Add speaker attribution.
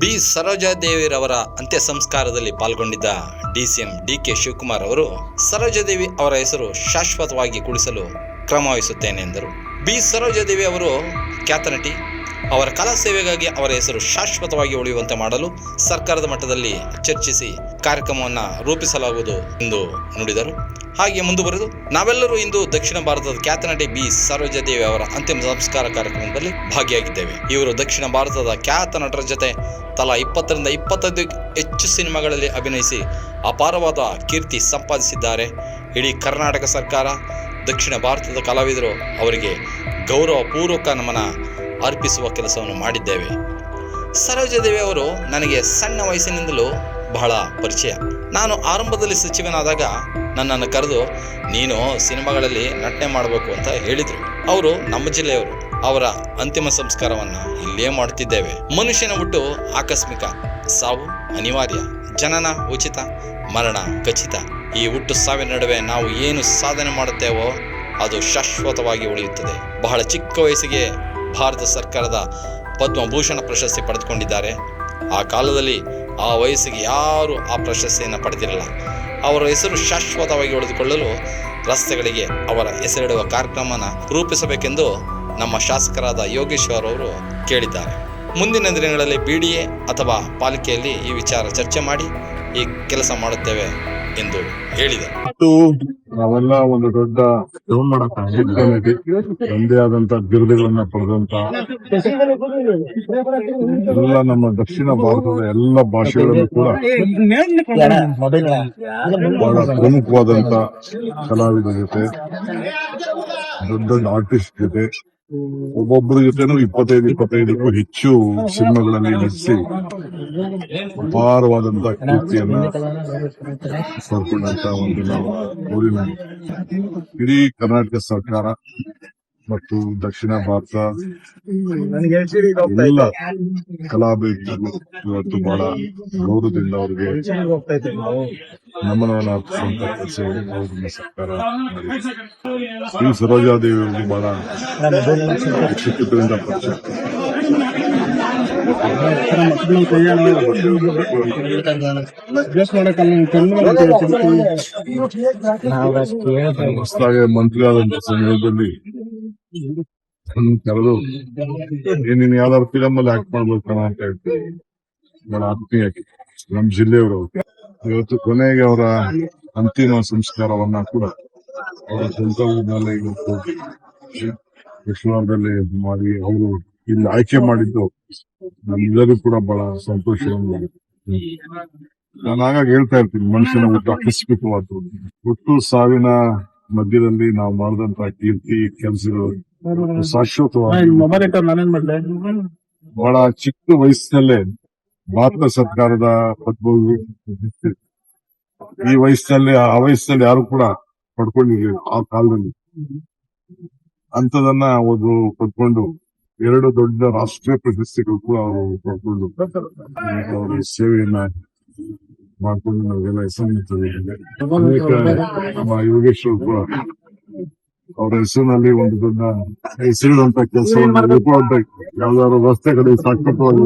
Speaker 1: B. ಸರೋಜಾದೇವಿರವರ ಅಂತ್ಯ ಸಂಸ್ಕಾರದಲ್ಲಿ ಪಾಲ್ಗೊಂಡಿದ್ದ ಎಂ ಡಿ ಕೆ ಶಿವಕುಮಾರ್ ಅವರು ಸರೋಜಾದೇವಿ ಅವರ ಹೆಸರು ಶಾಶ್ವತವಾಗಿ ಕುಳಿಸಲು ಕ್ರಮ ವಹಿಸುತ್ತೇನೆ ಎಂದರು. ಬಿ. ಸರೋಜಾದೇವಿ ಅವರು ಖ್ಯಾತ ನಟಿ. ಅವರ ಕಲಾ ಸೇವೆಗಾಗಿ ಅವರ ಹೆಸರು ಶಾಶ್ವತವಾಗಿ ಉಳಿಯುವಂತೆ ಮಾಡಲು ಸರ್ಕಾರದ ಮಟ್ಟದಲ್ಲಿ ಚರ್ಚಿಸಿ ಕಾರ್ಯಕ್ರಮವನ್ನು ರೂಪಿಸಲಾಗುವುದು ಎಂದು ನುಡಿದರು. ಹಾಗೆ ಮುಂದುವರೆದು ನಾವೆಲ್ಲರೂ ಇಂದು ದಕ್ಷಿಣ ಭಾರತದ ಖ್ಯಾತ ನಟಿ ಬಿ ಸರೋಜಾದೇವಿ ಅವರ ಅಂತಿಮ ಸಂಸ್ಕಾರ ಕಾರ್ಯಕ್ರಮದಲ್ಲಿ ಭಾಗಿಯಾಗಿದ್ದೇವೆ. ಇವರು ದಕ್ಷಿಣ ಭಾರತದ ಖ್ಯಾತ ನಟರ ಜೊತೆ ತಲಾ ಇಪ್ಪತ್ತರಿಂದ ಇಪ್ಪತ್ತೈದು ಹೆಚ್ಚು ಸಿನಿಮಾಗಳಲ್ಲಿ ಅಭಿನಯಿಸಿ ಅಪಾರವಾದ ಕೀರ್ತಿ ಸಂಪಾದಿಸಿದ್ದಾರೆ. ಇಡೀ ಕರ್ನಾಟಕ ಸರ್ಕಾರ, ದಕ್ಷಿಣ ಭಾರತದ ಕಲಾವಿದರು ಅವರಿಗೆ ಗೌರವ ಪೂರ್ವಕ ನಮನ ಅರ್ಪಿಸುವ ಕೆಲಸವನ್ನು ಮಾಡಿದ್ದೇವೆ. ಸರೋಜಾದೇವಿ ಅವರು ನನಗೆ ಸಣ್ಣ ವಯಸ್ಸಿನಿಂದಲೂ ಬಹಳ ಪರಿಚಯ. ನಾನು ಆರಂಭದಲ್ಲಿ ಸಚಿವನಾದಾಗ ನನ್ನನ್ನು ಕರೆದು ನೀನು ಸಿನಿಮಾಗಳಲ್ಲಿ ನಟನೆ ಮಾಡಬೇಕು ಅಂತ ಹೇಳಿದರು. ಅವರು ನಮ್ಮ ಜಿಲ್ಲೆಯವರು. ಅವರ ಅಂತಿಮ ಸಂಸ್ಕಾರವನ್ನು ಇಲ್ಲೇ ಮಾಡುತ್ತಿದ್ದೇವೆ ಮನುಷ್ಯನ ಹುಟ್ಟು ಆಕಸ್ಮಿಕ, ಸಾವು ಅನಿವಾರ್ಯ, ಜನನ ಉಚಿತ, ಮರಣ ಖಚಿತ. ಈ ಹುಟ್ಟು ಸಾವಿನ ನಡುವೆ ನಾವು ಏನು ಸಾಧನೆ ಮಾಡುತ್ತೇವೋ ಅದು ಶಾಶ್ವತವಾಗಿ ಉಳಿಯುತ್ತದೆ. ಬಹಳ ಚಿಕ್ಕ ವಯಸ್ಸಿಗೆ ಭಾರತ ಸರ್ಕಾರದ ಪದ್ಮಭೂಷಣ ಪ್ರಶಸ್ತಿ ಪಡೆದುಕೊಂಡಿದ್ದಾರೆ. ಆ ಕಾಲದಲ್ಲಿ ಆ ವಯಸ್ಸಿಗೆ ಯಾರೂ ಆ ಪ್ರಶಸ್ತಿಯನ್ನು ಪಡೆದಿರಲ್ಲ. ಅವರ ಹೆಸರು ಶಾಶ್ವತವಾಗಿ ಉಳಿದುಕೊಳ್ಳಲು ರಸ್ತೆಗಳಿಗೆ ಅವರ ಹೆಸರಿಡುವ ಕಾರ್ಯಕ್ರಮನ ರೂಪಿಸಬೇಕೆಂದು ನಮ್ಮ ಶಾಸಕರಾದ ಯೋಗೇಶ್ವರ್ ಅವರು ಕೇಳಿದ್ದಾರೆ. ಮುಂದಿನ ದಿನಗಳಲ್ಲಿ ಬಿ ಡಿ ಎ ಅಥವಾ ಪಾಲಿಕೆಯಲ್ಲಿ ಈ ವಿಚಾರ ಚರ್ಚೆ ಮಾಡಿ ಈ ಕೆಲಸ ಮಾಡುತ್ತೇವೆ. ಎಂದು
Speaker 2: ಮತ್ತು ನಾವೆಲ್ಲ ಒಂದು ದೊಡ್ಡ ಒಂದೇ ಆದಂತ ಬಿರುದುಗಳನ್ನ ಪಡೆದಂತ ಎಲ್ಲ ನಮ್ಮ ದಕ್ಷಿಣ ಭಾರತದ ಎಲ್ಲ ಭಾಷೆಗಳನ್ನು ಕೂಡ ಬಹಳ ಪ್ರಮುಖವಾದಂತ ಕಲಾವಿದ ಜೊತೆ, ದೊಡ್ಡ ದೊಡ್ಡ ಆರ್ಟಿಸ್ಟ್ ಜೊತೆ ಒಬ್ಬೊಬ್ಬರ ಜೊತೆನೂ ಇಪ್ಪತ್ತೈದು, ಇಪ್ಪತ್ತೈದಕ್ಕೂ ಹೆಚ್ಚು ಸಿನಿಮಾಗಳಲ್ಲಿ ನಟಿಸಿ ಅಪಾರವಾದಂತಹ ಕೀರ್ತಿಯನ್ನ ಪಡ್ಕೊಂಡಂತ ಒಂದು ನಾವು ಊರಿನ ಇಡೀ ಕರ್ನಾಟಕ ಸರ್ಕಾರ ಮತ್ತು ದಕ್ಷಿಣ ಭಾರತ ಎಲ್ಲ ಕಲಾವಿದರು ಇವತ್ತು ಬಹಳ ಗೌರವದಿಂದ ಅವರಿಗೆ ನಮನವನ್ನು ಅರ್ಪಿಸುವಂತ ಕೆಲಸವನ್ನು ಅವ್ರನ್ನ ಸರ್ಕಾರ ಮಾಡಿದೆ. ಶ್ರೀ ಸರೋಜಾದೇವಿ ಅವರಿಗೆ ಬಹಳ ಚಿತ್ರದಿಂದ ಪರಿಚಯ. ಹೊಸದಾಗಿ ಮಂತ್ರಿ ಆದಂತ ಸಂದರ್ಭದಲ್ಲಿ ನನ್ನ ಕರೆದು "ಏ, ನೀನ್ ಯಾವ್ದಾದ್ರು ಫಿಲಮ್ ಅಲ್ಲಿ ಆಕ್ಟ್ ಮಾಡ್ಬೇಕಣ ಅಂತ ಹೇಳ್ತೀವಿ. ನನ್ನ ಆತ್ಮೀಯಕ್ಕೆ ನಮ್ ಜಿಲ್ಲೆಯವರು. ಇವತ್ತು ಕೊನೆಗೆ ಅವರ ಅಂತಿಮ ಸಂಸ್ಕಾರವನ್ನ ಕೂಡ ಅವರ ಸ್ವಂತ ಊರಿನಲ್ಲಿ ಇವತ್ತು ಕೃಷ್ಣದಲ್ಲಿ ಮಾಡಿ ಅವರು ಇಲ್ಲಿ ಆಯ್ಕೆ ಮಾಡಿದ್ದು ನಮ್ಮೆಲ್ಲರೂ ಕೂಡ ಬಹಳ ಸಂತೋಷವನ್ನು ನಾನು ಆಗಾಗ ಹೇಳ್ತಾ ಇರ್ತೀನಿ ಮನುಷ್ಯನ ಒಟ್ಟು ಆಕಸ್ಮಿಕವಾದ ಒಟ್ಟು ಸಾವಿನ ಮಧ್ಯದಲ್ಲಿ ನಾವು ಮಾಡಿದಂತ ಕೀರ್ತಿ ಕೆಲಸಗಳು ಶಾಶ್ವತವಾಗಿ ಬಹಳ ಚಿಕ್ಕ ವಯಸ್ಸಿನಲ್ಲೇ ಭಾರತ ಸರ್ಕಾರದ ಪದ್ಮ ಈ ವಯಸ್ಸಿನಲ್ಲಿ ಆ ವಯಸ್ಸಿನಲ್ಲಿ ಯಾರು ಕೂಡ ಪಡ್ಕೊಂಡಿರ್ಲಿಲ್ಲ ಆ ಕಾಲದಲ್ಲಿ. ಅಂತದನ್ನ ಅವರು ಪಡ್ಕೊಂಡು ಎರಡು ದೊಡ್ಡ ರಾಷ್ಟ್ರೀಯ ಪ್ರಶಸ್ತಿಗಳು ಕೂಡ ಅವರು ಪಡ್ಕೊಂಡು ಅವರು ಸೇವೆಯನ್ನ ಮಾಡ್ಕೊಂಡು ನಾವೆಲ್ಲ ಹೆಸರು ನಮ್ಮ ಯೋಗೇಶ್ವರ್ ಕೂಡ ಅವರ ಹೆಸರಿನಲ್ಲಿ ಒಂದು ದೊಡ್ಡ ಹೆಸರಿಡುವಂತ ಕೆಲಸವನ್ನು ರಿಪೋರ್ಟ್ ರಸ್ತೆ ಕಡೆ ಸಾಕ್ಷಾತ್ವಾಗಿ